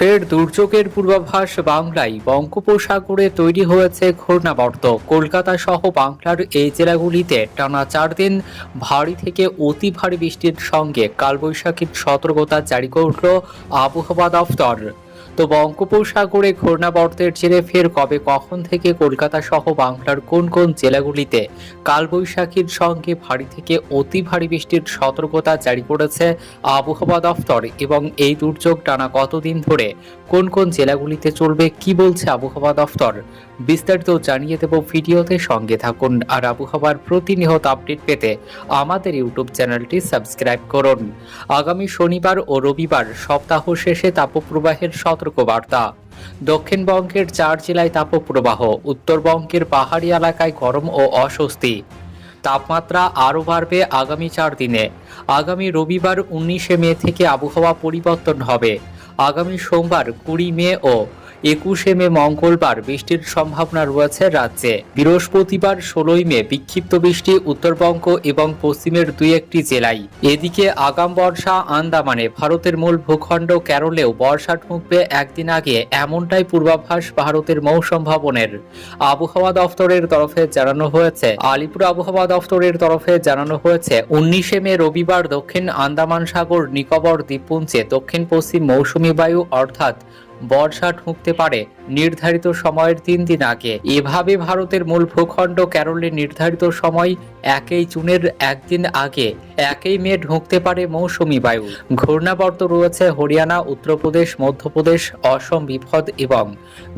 ফের দুর্যোগের পূর্বাভাস বাংলায় বঙ্গোপসাগরে তৈরি হয়েছে ঘূর্ণাবর্ত। কলকাতা সহ বাংলার এই জেলাগুলিতে টানা চার দিন ভারী থেকে অতি ভারী বৃষ্টির সঙ্গে কালবৈশাখীর সতর্কতা জারি করল আবহাওয়া দফতর তো বঙ্গোপসাগরে ঘূর্ণাবর্তের জেরে ফের কবে কখন থেকে কলকাতা সহ বাংলার কোন কোন জেলাগুলিতে কালবৈশাখীর সঙ্গে ভারী থেকে অতি ভারী বৃষ্টির সতর্কতা জারি করেছে আবহাওয়া দফতর এবং এই দুর্যোগ টানা কতদিন ধরে কোন কোন জেলাগুলিতে চলবে কি বলছে আবহাওয়া দফতর? বিস্তারিত জানিয়ে দেব ভিডিওতে সঙ্গে থাকুন আর আবহাওয়ার প্রতিনিয়ত আপডেট পেতে আমাদের ইউটিউব চ্যানেলটি সাবস্ক্রাইব করুন। আগামী শনিবার ও রবিবার সপ্তাহ শেষে তাপপ্রবাহের সতর্কবার্তা দক্ষিণবঙ্গের চার জেলায় তাপপ্রবাহ উত্তরবঙ্গের পাহাড়ি এলাকায় গরম ও অস্বস্তি। তাপমাত্রা আরও বাড়বে আগামী চার দিনে। আগামী রবিবার উনিশে মে থেকে আবহাওয়া পরিবর্তন হবে। আগামী সোমবার কুড়ি মে ও একুশে মে মঙ্গলবার বৃষ্টির সম্ভাবনা রয়েছে রাজ্যে। বৃহস্পতিবার ষোলোই মে বিক্ষিপ্ত বৃষ্টি উত্তরবঙ্গ এবং পশ্চিমের দুই একটি জেলায়। এদিকে আগাম বর্ষা, আন্দামানে ভারতের মূল ভূখণ্ড কেরলেও বর্ষা ঢুকবে একদিন আগে এমনটাই পূর্বাভাস ভারতের মৌসুম ভবনের আবহাওয়া দফতরের তরফে জানানো হয়েছে, আলিপুর আবহাওয়া দফতরের তরফে জানানো হয়েছে, উনিশে মে রবিবার দক্ষিণ আন্দামান সাগর নিকোবর দ্বীপপুঞ্জে দক্ষিণ পশ্চিম মৌসুমী বায়ু, অর্থাৎ বর্ষা ঢুকতে পারে নির্ধারিত সময়ের তিন দিন আগে। এভাবে ভারতের মূল ভূখণ্ড কেরলে নির্ধারিত সময় একই জুনের একদিন আগে। একই মে ঢুকতে পারে মৌসুমী বায়ু। ঘূর্ণাবর্ত রয়েছে হরিয়ানা, উত্তরপ্রদেশ, মধ্যপ্রদেশ, অসম, বিপদ এবং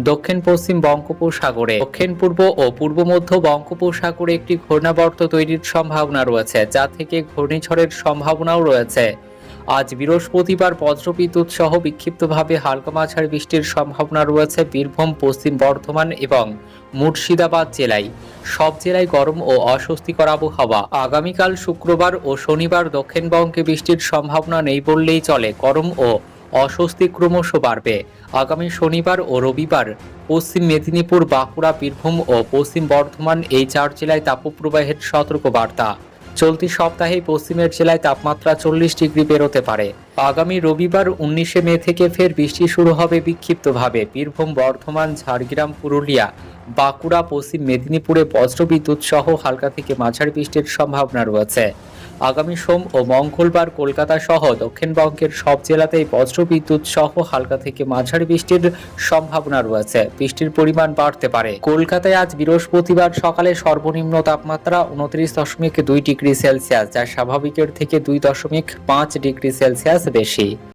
দক্ষিণ পশ্চিম বঙ্গোপসাগরে। দক্ষিণ পূর্ব ও পূর্ব মধ্য বঙ্গোপসাগরে একটি ঘূর্ণাবর্ত তৈরির সম্ভাবনা রয়েছে, যা থেকে ঘূর্ণিঝড়ের সম্ভাবনাও রয়েছে। আজ বৃহস্পতিবার বজ্রবিদ্যুৎ সহ বিক্ষিপ্তভাবে হালকা মাঝারি বৃষ্টির সম্ভাবনা রয়েছে বীরভূম, পশ্চিম বর্ধমান এবং মুর্শিদাবাদ জেলায়। সব জেলায় গরম ও অস্বস্তিকর আবহাওয়া। আগামীকাল শুক্রবার ও শনিবার দক্ষিণবঙ্গে বৃষ্টির সম্ভাবনা নেই বললেই চলে। গরম ও অস্বস্তি ক্রমশ বাড়বে। আগামী শনিবার ও রবিবার পশ্চিম মেদিনীপুর, বাঁকুড়া, বীরভূম ও পশ্চিম বর্ধমান এই চার জেলায় তাপপ্রবাহের সতর্কবার্তা। চলতি সপ্তাহে পশ্চিমের জেলায় তাপমাত্রা চল্লিশ ডিগ্রি বেরোতে পারে। আগামী রবিবার উনিশে মে থেকে ফের বৃষ্টি শুরু হবে বিক্ষিপ্তভাবে। বীরভূম, বর্ধমান, ঝাড়গ্রাম, পুরুলিয়া, বাঁকুড়া, পশ্চিম মেদিনীপুরে বজ্রবিদ্যুৎ সহ হালকা থেকে মাঝারি বৃষ্টির সম্ভাবনা রয়েছে। আগামী সোম ও মঙ্গলবার কলকাতা সহ দক্ষিণবঙ্গের সব জেলাতেই বজ্রবিদ্যুৎ সহ হালকা থেকে মাঝারি বৃষ্টির সম্ভাবনা রয়েছে। বৃষ্টির পরিমাণ বাড়তে পারে। কলকাতায় আজ বৃহস্পতিবার সকালে সর্বনিম্ন তাপমাত্রা উনত্রিশ দশমিক দুই ডিগ্রি সেলসিয়াস, যা স্বাভাবিকের থেকে দুই দশমিক পাঁচ ডিগ্রি সেলসিয়াস বেশি।